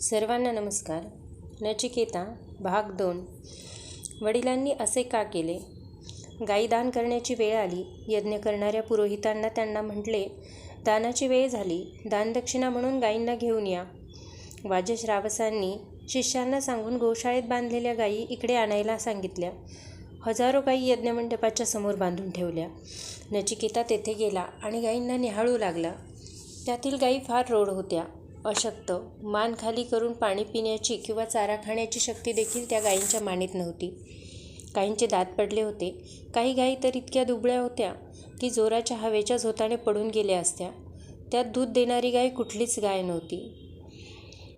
सर्वांना नमस्कार. नचिकेता भाग दोन. वडिलांनी असे का केले? गाई दान करण्याची वेळ आली. यज्ञ करणाऱ्या पुरोहितांना त्यांना म्हटले दानाची वेळ झाली. दानदक्षिणा म्हणून गायींना घेऊन या. वाजश्रावसांनी शिष्यांना सांगून गोशाळेत बांधलेल्या गायी इकडे आणायला सांगितल्या. हजारो गायी यज्ञमंडपाच्या समोर बांधून ठेवल्या. नचिकेता तेथे गेला आणि गायींना निहाळू लागला. त्यातील गायी फार रोड होत्या. अशक्त. मान खाली करून पाणी पिण्याची किंवा चारा खाण्याची शक्ती देखील त्या गायींच्या मानेत नव्हती. काहींचे दात पडले होते. काही गायी तर इतक्या दुबळ्या होत्या की जोराच्या हवेच्या झोताने पडून गेल्या असत्या. त्यात दूध देणारी गाय कुठलीच गाय नव्हती.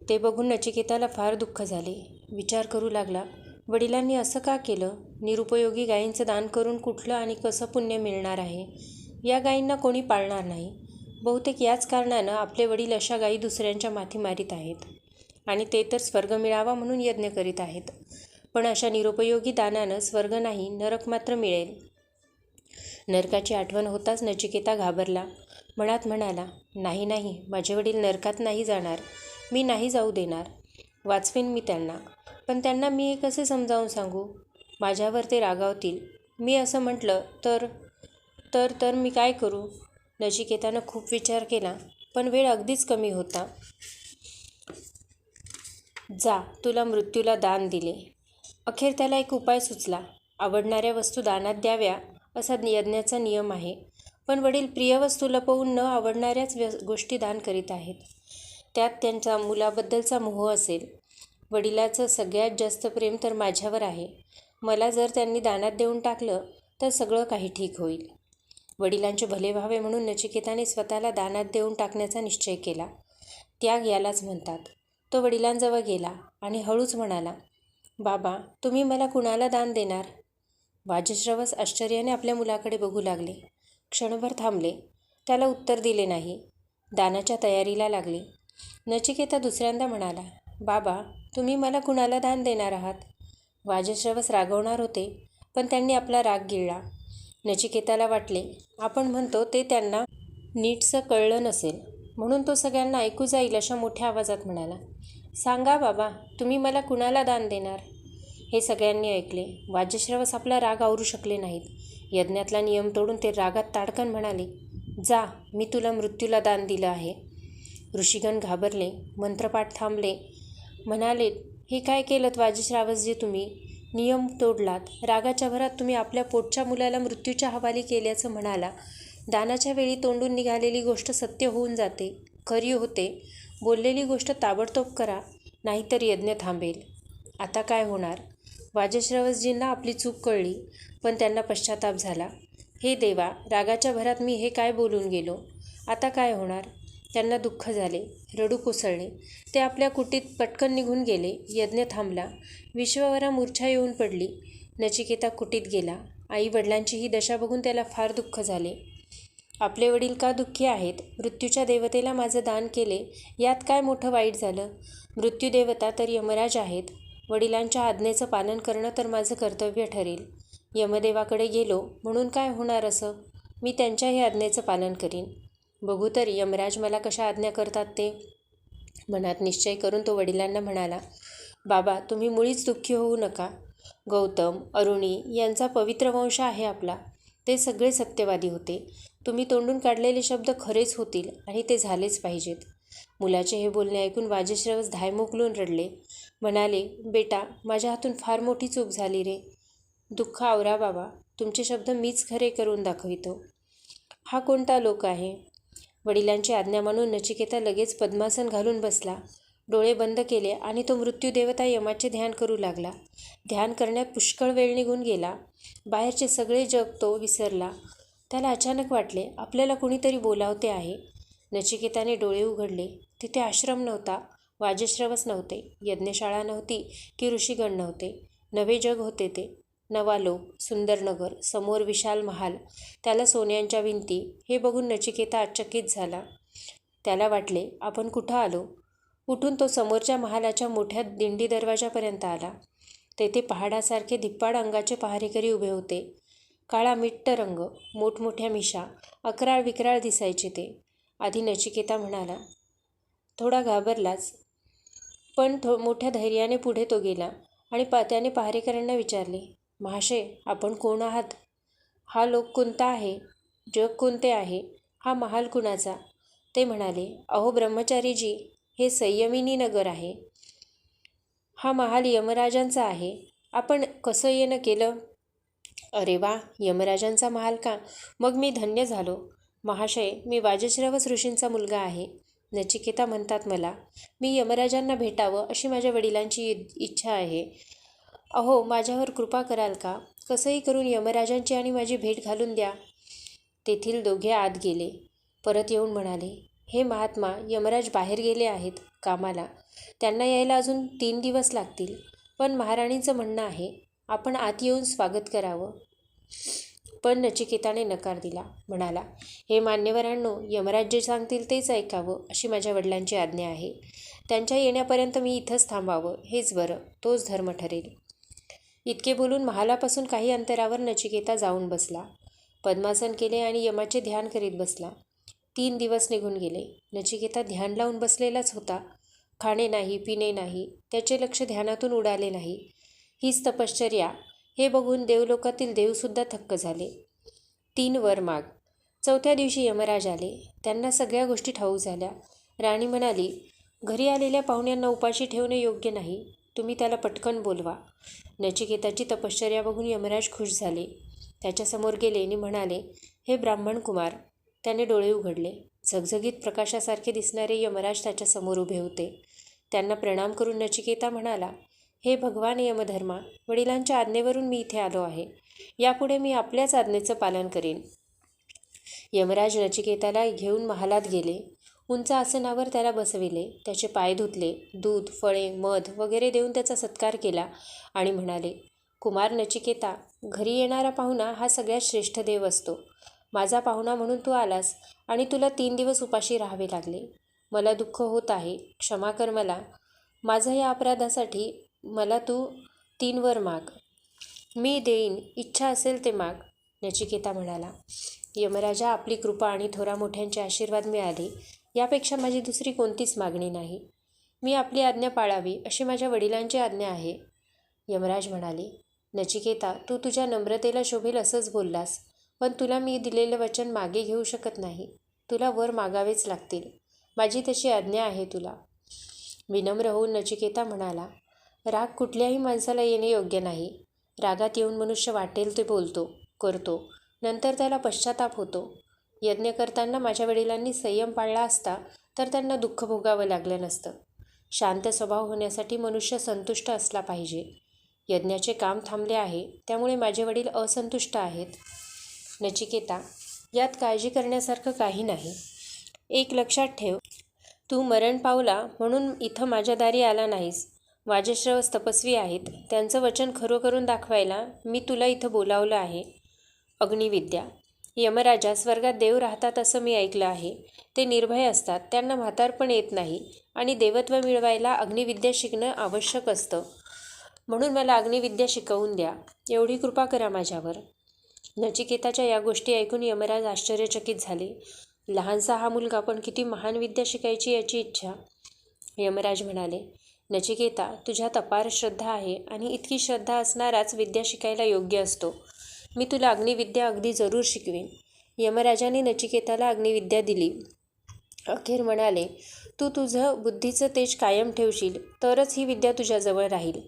ते बघून नचिकेताला फार दुःख झाले. विचार करू लागला वडिलांनी असं का केलं? निरुपयोगी गायींचं दान करून कुठलं आणि कसं पुण्य मिळणार आहे? या गायींना कोणी पाळणार नाही. बहुतेक याच कारणानं आपले वडील अशा गायी दुसऱ्यांच्या माथी मारीत आहेत आणि ते तर स्वर्ग मिळावा म्हणून यज्ञ करीत आहेत. पण अशा निरुपयोगी दानानं स्वर्ग नाही नरक मात्र मिळेल. नरकाची आठवण होताच नचिकेता घाबरला. मनात म्हणाला नाही नाही माझे वडील नरकात नाही जाणार. मी नाही जाऊ देणार. वाचवेन मी त्यांना. पण त्यांना मी हे कसे समजावून सांगू? माझ्यावर ते रागावतील. मी असं म्हटलं तर तर तर मी काय करू? नचिकेतानं खूप विचार केला पण वेळ अगदीच कमी होता. जा तुला मृत्यूला दान दिले. अखेर त्याला एक उपाय सुचला. आवडणाऱ्या वस्तू दानात द्याव्या असा यज्ञाचा नियम आहे पण वडील प्रिय वस्तू लपवून न आवडणाऱ्याच व्य गोष्टी दान करीत आहेत. त्यात त्यांच्या मुलाबद्दलचा मोह असेल. वडिलाचं सगळ्यात जास्त प्रेम तर माझ्यावर आहे. मला जर त्यांनी दानात देऊन टाकलं तर सगळं काही ठीक होईल. वडिलांचे भले व्हावे म्हणून नचिकेताने स्वतःला दानात देऊन टाकण्याचा निश्चय केला. त्याग यालाच म्हणतात. तो वडिलांजवळ गेला आणि हळूच म्हणाला बाबा तुम्ही मला कुणाला दान देणार? वाजश्रवस आश्चर्याने आपल्या मुलाकडे बघू लागले. क्षणभर थांबले. त्याला उत्तर दिले नाही. दानाच्या तयारीला लागले. नचिकेता दुसऱ्यांदा म्हणाला बाबा तुम्ही मला कुणाला दान देणार आहात? वाजश्रवस रागवणार होते पण त्यांनी आपला राग गिळला. नचिकेताला वाटले. आपण म्हणतो ते त्यांना नीटसं कळलं नसेल. म्हणून तो सगळ्यांना ऐकू जाईल अशा मोठ्या आवाजात म्हणाला सांगा बाबा तुम्ही मला कुणाला दान देणार? हे सगळ्यांनी ऐकले. वाजश्रवस आपला राग आवरू शकले नाहीत. यज्ञातला नियम तोडून ते रागात ताडकन म्हणाले जा मी तुला मृत्यूला दान दिलं आहे. ऋषीगण घाबरले मंत्रपाठ थांबले. म्हणाले हे काय केलं वाजश्रावसजी तुम्ही? नियम तोडलात. रागाच्या भरात तुम्ही आपल्या पोटच्या मुलाला मृत्यूच्या हवाली केल्याचं म्हणाला. दानाच्या वेळी तोंडून निघालेली गोष्ट सत्य होऊन जाते. खरी होते. बोललेली गोष्ट ताबडतोब करा नाहीतर यज्ञ थांबेल. आता काय होणार? वाजश्रवसजींना आपली चूक कळली पण त्यांना पश्चाताप झाला. हे देवा रागाच्या भरात मी हे काय बोलून गेलो? आता काय होणार? त्यांना दुःख झाले रडू कोसळले. ते आपल्या कुटीत पटकन निघून गेले. यज्ञ थांबला. विश्ववरा मूर्छा येऊन पडली. नचिकेता कुटीत गेला. आई वडिलांची ही दशा बघून त्याला फार दुःख झाले. आपले वडील का दुःखी आहेत? मृत्यूच्या देवतेला माझं दान केले. यात काय मोठं वाईट झालं? मृत्यूदेवता तर यमराज आहेत. वडिलांच्या आज्ञेचं पालन करणं तर माझं कर्तव्य ठरेल. यमदेवाकडे गेलो. म्हणून काय होणार असं? मी त्यांच्याही आज्ञेचं पालन करीन. बघू तर यमराज मला कशा आज्ञा करतात ते. मनात निश्चय करून तो वडिलांना म्हणाला बाबा तुम्ही मुळीच दुःखी होऊ नका. गौतम अरुणी यांचा पवित्र वंश आहे आपला. ते सगळे सत्यवादी होते. तुम्ही तोंडून काढलेले शब्द खरेच होतील आणि ते झालेच पाहिजेत. मुलाचे हे बोलणे ऐकून वाजश्रवस धायमोकलून रडले. म्हणाले बेटा माझ्या हातून फार मोठी चूक झाली रे. दुःख आवरा बाबा. तुमचे शब्द मीच खरे करून दाखवितो. हा कोणता लोक आहे? वडिलांची आज्ञा मानून नचिकेता लगेच पद्मासन घालून बसला. डोळे बंद केले आणि तो मृत्यूदेवता यमाचे ध्यान करू लागला. ध्यान करण्यात पुष्कळ वेळ निघून गेला. बाहेरचे सगळे जग तो विसरला. त्याला अचानक वाटले आपल्याला कुणीतरी बोलावते आहे. नचिकेताने डोळे उघडले. तिथे आश्रम नव्हता वाजश्रमच नव्हते. यज्ञशाळा नव्हती की ऋषीगण नव्हते. नवे जग होते ते. नवा लोक सुंदरनगर समोर विशाल महाल त्याला सोन्यांच्या भिंती हे बघून नचिकेता आचकित झाला. त्याला वाटले आपण कुठं आलो? उठून तो समोरच्या महालाच्या मोठ्या दिंडी दरवाजापर्यंत आला. तेथे पहाडासारखे धिप्पाड अंगाचे पहारेकरी उभे होते. काळा मिट्ट रंग मोठमोठ्या मिशा अकराळ विकराळ दिसायचे ते. आधी नचिकेता म्हणाला थोडा घाबरलाच पण थो मोठ्या धैर्याने पुढे तो गेला आणि पा त्याने पहारेकरांना विचारले महाशय आपण कोण आहात? हा लोक कोणता आहे? जग कोणते आहे? हा महाल कुणाचा? ते म्हणाले अहो ब्रह्मचारीजी हे संयमिनी नगर आहे. हा महाल यमराजांचा आहे. आपण कसं येणं केलं? अरे वा यमराजांचा महाल का? मग मी धन्य झालो. महाशय मी वाजश्रवस ऋषींचा मुलगा आहे. नचिकेता म्हणतात मला मी यमराजांना भेटावं अशी माझ्या वडिलांची इच्छा आहे. अहो माझ्यावर कृपा कराल का? कसंही करून यमराजांची आणि माझी भेट घालून द्या. तेथील दोघे आत गेले. परत येऊन म्हणाले हे महात्मा यमराज बाहेर गेले आहेत कामाला. त्यांना यायला अजून तीन दिवस लागतील. पण महाराणीचं म्हणणं आहे आपण आत येऊन स्वागत करावं. पण नचिकेताने नकार दिला. म्हणाला हे मान्यवरांनो यमराज जे सांगतील तेच ऐकावं अशी माझ्या वडिलांची आज्ञा आहे. त्यांच्या येण्यापर्यंत मी इथंच थांबावं. हेच बरं. तोच धर्म ठरेल. इतके बोलून महालापासून काही अंतरावर नचिकेता जाऊन बसला. पद्मासन केले आणि यमाचे ध्यान करीत बसला. तीन दिवस निघून गेले. नचिकेता ध्यान लावून बसलेलाच होता. खाणे नाही पिणे नाही त्याचे लक्ष ध्यानातून उडाले नाही. हीच तपश्चर्या. हे बघून देवलोकातील देवसुद्धा थक्क झाले. तीन वर माग. चौथ्या दिवशी यमराज आले. त्यांना सगळ्या गोष्टी ठाऊक झाल्या. राणी म्हणाली घरी आलेल्या पाहुण्यांना उपाशी ठेवणे योग्य नाही. तुम्ही त्याला पटकन बोलवा. नचिकेताची तपश्चर्या बघून यमराज खुश झाले. त्याच्यासमोर गेले आणि म्हणाले हे ब्राह्मण कुमार त्याने डोळे उघडले. झगझगीत प्रकाशासारखे दिसणारे यमराज त्याच्यासमोर उभे होते. त्यांना प्रणाम करून नचिकेता म्हणाला हे भगवान यमधर्मा वडिलांच्या आज्ञेवरून मी इथे आलो आहे. यापुढे मी आपल्याच आज्ञेचं पालन करेन. यमराज नचिकेताला घेऊन महालात गेले. उंच आसनावर त्याला बसविले. त्याचे पाय धुतले. दूध फळे मध वगैरे देऊन त्याचा सत्कार केला आणि म्हणाले कुमार नचिकेता घरी येणारा पाहुणा हा सगळ्यात श्रेष्ठ देव असतो. माझा पाहुणा म्हणून तू आलास आणि तुला तीन दिवस उपाशी राहावे लागले. मला दुःख होत आहे. क्षमा कर मला. माझा या अपराधासाठी मला तू तीन वर माग. मी देईन. इच्छा असेल ते माग. नचिकेता म्हणाला. यमराजा आपली कृपा आणि थोरा मोठ्यांचे आशीर्वाद मिळाले. यापेक्षा माझी दुसरी कोणतीच मागणी नाही. मी आपली आज्ञा पाळावी अशी माझ्या वडिलांची आज्ञा आहे. यमराज म्हणाले नचिकेता तू तुझ्या नम्रतेला शोभेल असंच बोललास पण तुला मी दिलेलं वचन मागे घेऊ शकत नाही. तुला वर मागावेच लागतील. माझी तशी आज्ञा आहे तुला. विनम्र होऊन नचिकेता म्हणाला राग कुठल्याही माणसाला येणे योग्य नाही. रागात येऊन मनुष्य वाटेल ते बोलतो करतो नंतर त्याला पश्चाताप होतो. यज्ञ करताना माझ्या वडिलांनी संयम पाळला असता तर त्यांना दुःख भोगावं लागलं नसतं. शांत स्वभाव होण्यासाठी मनुष्य संतुष्ट असला पाहिजे. यज्ञाचे काम थांबले आहे त्यामुळे माझे वडील असंतुष्ट आहेत. नचिकेता यात काळजी करण्यासारखं काही नाही. एक लक्षात ठेव तू मरण पावला म्हणून इथं माझ्या दारी आला नाहीस. वाजश्रवस तपस्वी आहेत त्यांचं वचन खरं करून दाखवायला मी तुला इथं बोलावलं आहे. अग्निविद्या यमराजा स्वर्गात देव राहतात असं मी ऐकलं आहे. ते निर्भय असतात. त्यांना म्हातारपण येत नाही आणि देवत्व मिळवायला अग्निविद्या शिकणं आवश्यक असतं. म्हणून मला अग्निविद्या शिकवून द्या. एवढी कृपा करा माझ्यावर. नचिकेताच्या या गोष्टी ऐकून यमराज आश्चर्यचकित झाले. लहानसा हा मुलगा पण किती महान विद्या शिकायची याची इच्छा. यमराज म्हणाले नचिकेता तुझ्यात अपार श्रद्धा आहे आणि इतकी श्रद्धा असणाराच विद्या शिकायला योग्य असतो. मी तुला अग्निविद्या अगदी जरूर शिकवेन. यमराजाने नचिकेताला अग्निविद्या दिली. अखेर म्हणाले तू तुझं बुद्धीचं तेज कायम ठेवशील तरच ही विद्या तुझ्याजवळ राहील.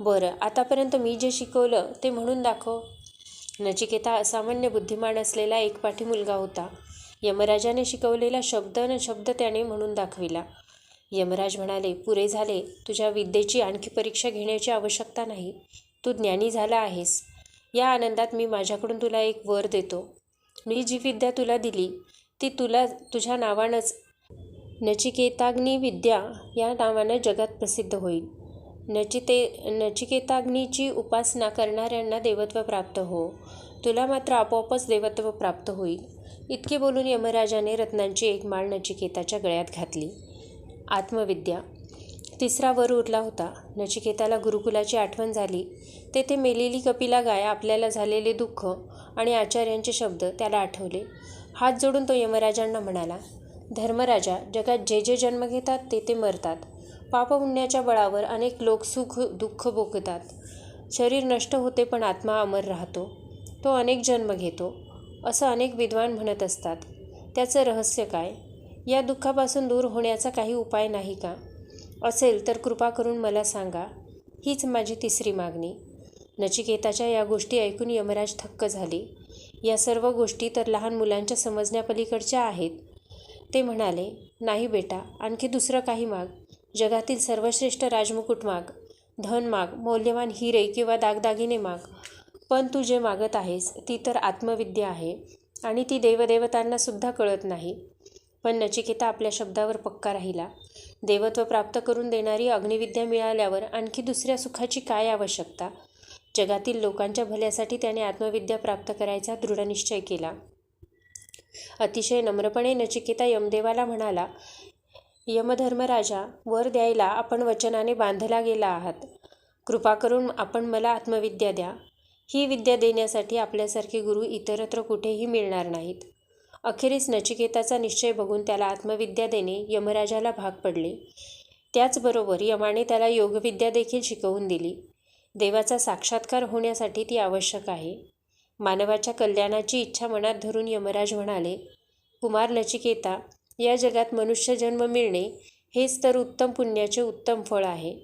बरं आतापर्यंत मी जे शिकवलं ते म्हणून दाखव. नचिकेता असामान्य बुद्धिमान असलेला एकपाठी मुलगा होता. यमराजाने शिकवलेला शब्द न शब्द त्याने म्हणून दाखविला. यमराज म्हणाले पुरे झाले. तुझ्या विद्येची आणखी परीक्षा घेण्याची आवश्यकता नाही. तू ज्ञानी झाला आहेस. या आनंदात मी माझ्याकडून तुला एक वर देतो. मी जी विद्या तुला दिली ती तुला तुझ्या नावानंच. नचिकेताग्नी विद्या या नावानं जगात प्रसिद्ध होईल. नचिते नचिकेताग्नीची उपासना करणाऱ्यांना देवत्व प्राप्त हो. तुला मात्र आपोआपच देवत्व प्राप्त होईल. इतके बोलून यमराजाने रत्नांची एक माळ नचिकेताच्या गळ्यात घातली. आत्मविद्या तिसरा वर उरला होता. नचिकेताला गुरुकुलाची आठवण झाली. तेथे मेलेली कपिला गाय आपल्याला झालेले दुःख आणि आचार्यांचे शब्द त्याला आठवले. हात जोडून तो यमराजांना म्हणाला धर्मराजा जगात जे जे जन्म घेतात ते ते मरतात. पापपुण्याच्या बळावर अनेक लोक सुख दुःख भोगतात. शरीर नष्ट होते पण आत्मा अमर राहतो. तो अनेक जन्म घेतो. असं अनेक विद्वान म्हणत असतात. त्याचं रहस्य काय? या दुःखापासून दूर होण्याचा काही उपाय नाही का? असेल तर कृपा करून मला सांगा. हीच माझी तिसरी मागणी. नचिकेताच्या या गोष्टी ऐकून यमराज थक्क झाले. या सर्व गोष्टी तर लहान मुलांच्या समजण्यापलीकडच्या आहेत. ते म्हणाले नाही बेटा आणखी दुसरं काही माग. जगातील सर्वश्रेष्ठ राजमुकुट माग. धन माग मौल्यवान हिरे किंवा दागदागिने माग. पण तू जे मागत आहेस ती तर आत्मविद्या आहे आणि ती देवदेवतांनासुद्धा कळत नाही. पण नचिकेता आपल्या शब्दावर पक्का राहिला. देवत्व प्राप्त करून देणारी अग्निविद्या मिळाल्यावर आणखी दुसऱ्या सुखाची काय आवश्यकता? जगातील लोकांच्या भल्यासाठी त्याने आत्मविद्या प्राप्त करायचा दृढनिश्चय केला. अतिशय नम्रपणे नचिकेता यमदेवाला म्हणाला यमधर्मराजा वर द्यायला आपण वचनाने बांधला गेला आहात. कृपा करून आपण मला आत्मविद्या द्या. ही विद्या देण्यासाठी आपल्यासारखे गुरु इतरत्र कुठेही मिळणार नाहीत. अखेरीस नचिकेताचा निश्चय बघून त्याला आत्मविद्या देणे यमराजाला भाग पडले. त्याचबरोबर यमाने त्याला योगविद्या देखील शिकवून दिली. देवाचा साक्षात्कार होण्यासाठी ती आवश्यक आहे. मानवाच्या कल्याणाची इच्छा मनात धरून यमराज म्हणाले कुमार नचिकेता या जगात मनुष्य जन्म मिळणे हेच तर उत्तम पुण्याचे उत्तम फळ आहे.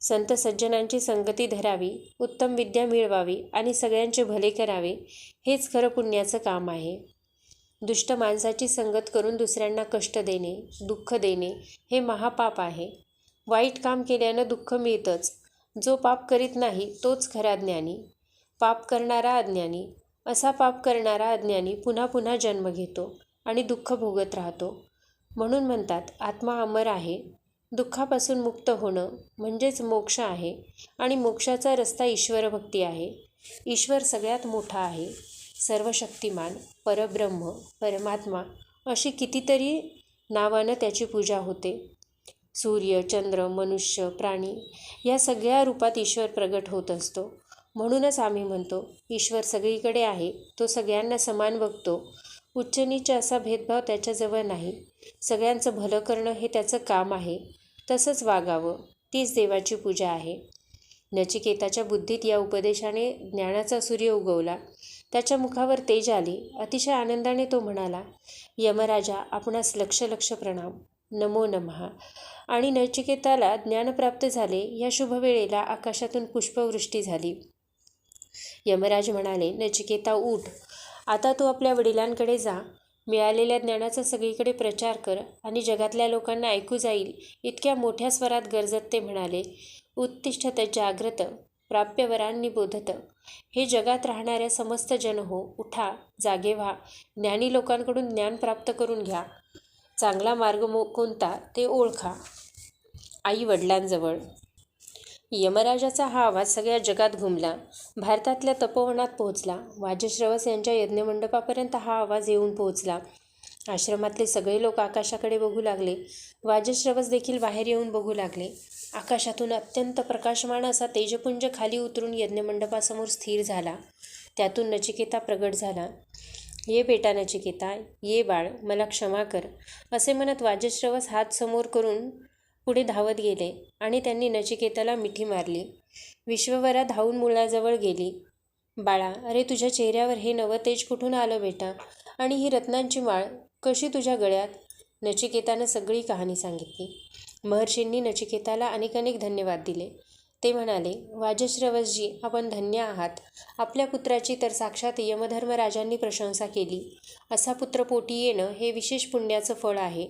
संत सज्जनांची संगती धरावी उत्तम विद्या मिळवावी आणि सगळ्यांचे भले करावे हेच खरं पुण्याचं काम आहे. दुष्ट माणसाची संगत करून दुसऱ्यांना कष्ट देणे दुःख देणे हे महापाप आहे. वाईट काम केल्यानं दुःख मिळतंच. जो पाप करीत नाही तोच खरा ज्ञानी. पाप करणारा अज्ञानी. असा पाप करणारा अज्ञानी पुन्हा पुन्हा जन्म घेतो आणि दुःख भोगत राहतो. म्हणून म्हणतात आत्मा अमर आहे. दुःखापासून मुक्त होणं म्हणजेच मोक्ष आहे आणि मोक्षाचा रस्ता ईश्वरभक्ती आहे. ईश्वर सगळ्यात मोठा आहे. सर्वशक्तिमान परब्रह्म परमात्मा अशी कितीतरी नावानं त्याची पूजा होते. सूर्य चंद्र मनुष्य प्राणी या सगळ्या रूपात ईश्वर प्रगट होत असतो. म्हणूनच आम्ही म्हणतो ईश्वर सगळीकडे आहे तो सगळ्यांना समान बघतो. उच्च नीच असा भेदभाव त्याच्याजवळ नाही. सगळ्यांचं भलं करणं हे त्याचं काम आहे. तसंच वागावं तीच देवाची पूजा आहे. नचिकेताच्या बुद्धीत या उपदेशाने ज्ञानाचा सूर्य उगवला. त्याच्या मुखावर तेज आले. अतिशय आनंदाने तो म्हणाला यमराजा आपणास लक्ष लक्ष प्रणाम. नमो नमहा आणि नचिकेताला ज्ञान प्राप्त झाले. या शुभवेळेला आकाशातून पुष्पवृष्टी झाली. यमराज म्हणाले नचिकेता उठ. आता तू आपल्या वडिलांकडे जा. मिळालेल्या ज्ञानाचा सगळीकडे प्रचार कर आणि जगातल्या लोकांना ऐकू जाईल. इतक्या मोठ्या स्वरात गरजत ते म्हणाले उत्तिष्ठत जाग्रत प्राप्यवरांनी बोधत हे जगात राहणाऱ्या समस्त जन हो उठा जागे व्हा. ज्ञानी लोकांकडून ज्ञान प्राप्त करून घ्या. चांगला मार्ग मो कोणता ते ओळखा. आई वडिलांजवळ. यमराजाचा हा आवाज सगळ्या जगात घुमला. भारतातल्या तपोवनात पोहोचला. वाजश्रवस यांच्या यज्ञमंडपापर्यंत हा आवाज येऊन पोहोचला. आश्रमातले सगळे लोक आकाशाकडे बघू लागले. वाजश्रवस देखील बाहेर येऊन बघू लागले. आकाशातून अत्यंत प्रकाशमान असा तेजपुंज खाली उतरून यज्ञमंडपासमोर स्थिर झाला. त्यातून नचिकेता प्रगट झाला. ये बेटा नचिकेता ये बाळ मला क्षमा कर असे म्हणत वाजश्रवस हात समोर करून पुढे धावत गेले आणि त्यांनी नचिकेताला मिठी मारली. विश्ववरा धावून मुलाजवळ गेली. बाळा अरे तुझ्या चेहऱ्यावर हे नवं तेज कुठून आलं बेटा? आणि ही रत्नांची माळ कशी तुझ्या गळ्यात? नचिकेतानं सगळी कहाणी सांगितली. महर्षींनी नचिकेताला अनेक अनेक धन्यवाद दिले. ते म्हणाले वाजश्रवसजी आपण धन्य आहात. आपल्या पुत्राची तर साक्षात यमधर्मराजांनी प्रशंसा केली. असा पुत्र पोटी येणं हे विशेष पुण्याचं फळ आहे.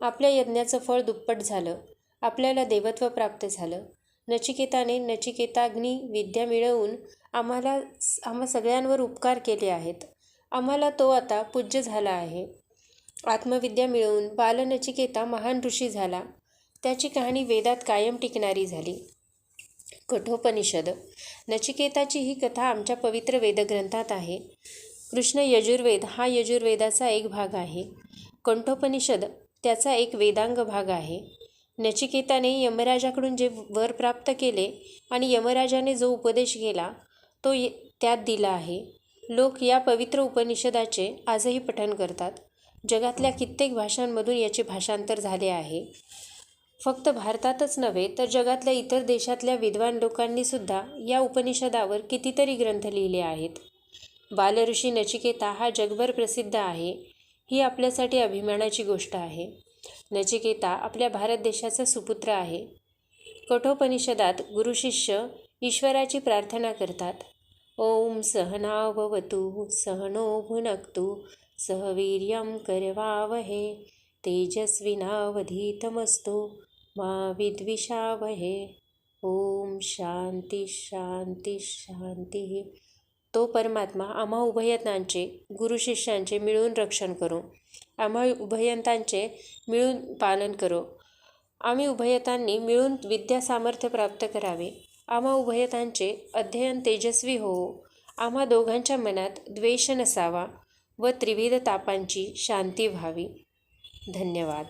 आपल्या यज्ञाचं फळ दुप्पट झालं. आपल्याला देवत्व प्राप्त झालं. नचिकेताने नचिकेताग्नी विद्या मिळवून आम्हाला आम्हा सगळ्यांवर उपकार केले आहेत. आम्हाला तो आता पूज्य झाला आहे. आत्मविद्या मिळवून बालनचिकेता महान ऋषी झाला. त्याची कहाणी वेदात कायम टिकणारी झाली. कठोपनिषद. नचिकेताची ही कथा आमच्या पवित्र वेदग्रंथात आहे. कृष्ण यजुर्वेद हा यजुर्वेदाचा एक भाग आहे. कंठोपनिषद त्याचा एक वेदांग भाग आहे. नचिकेताने यमराजाकडून जे वर प्राप्त केले आणि यमराजाने जो उपदेश केला तो त्यात दिला आहे. लोक या पवित्र उपनिषदाचे आजही पठण करतात. जगातल्या कित्येक भाषांमधून याचे भाषांतर झाले आहे. फक्त भारतातच नव्हे तर जगातल्या इतर देशातल्या विद्वान लोकांनीसुद्धा या उपनिषदावर कितीतरी ग्रंथ लिहिले आहेत. बालऋषी नचिकेता हा जगभर प्रसिद्ध आहे ही आपल्यासाठी अभिमानाची गोष्ट आहे. नचिकेता आपल्या भारत देशाचा सुपुत्र आहे. कठोपनिषदात गुरुशिष्य ईश्वराची प्रार्थना करतात. ओम सहनाववतु सहनो भुनक्तु सहवीर्यं करवावहे तेजस्विनावधीतमस्तु मा विद्विषावहे। ओम शांती शांती शांती। तो परमात्मा आम्हा उभयतांचे गुरुशिष्यांचे मिळून रक्षण करो. आम्हा उभयतांचे मिळून पालन करो. आम्ही उभयतांनी मिळून विद्या सामर्थ्य प्राप्त करावे. आम्हा उभयतांचे अध्ययन तेजस्वी होवो आम्हा दोघांच्या मनात द्वेष नसावा. व त्रिविध तापांची शांती व्हावी. धन्यवाद.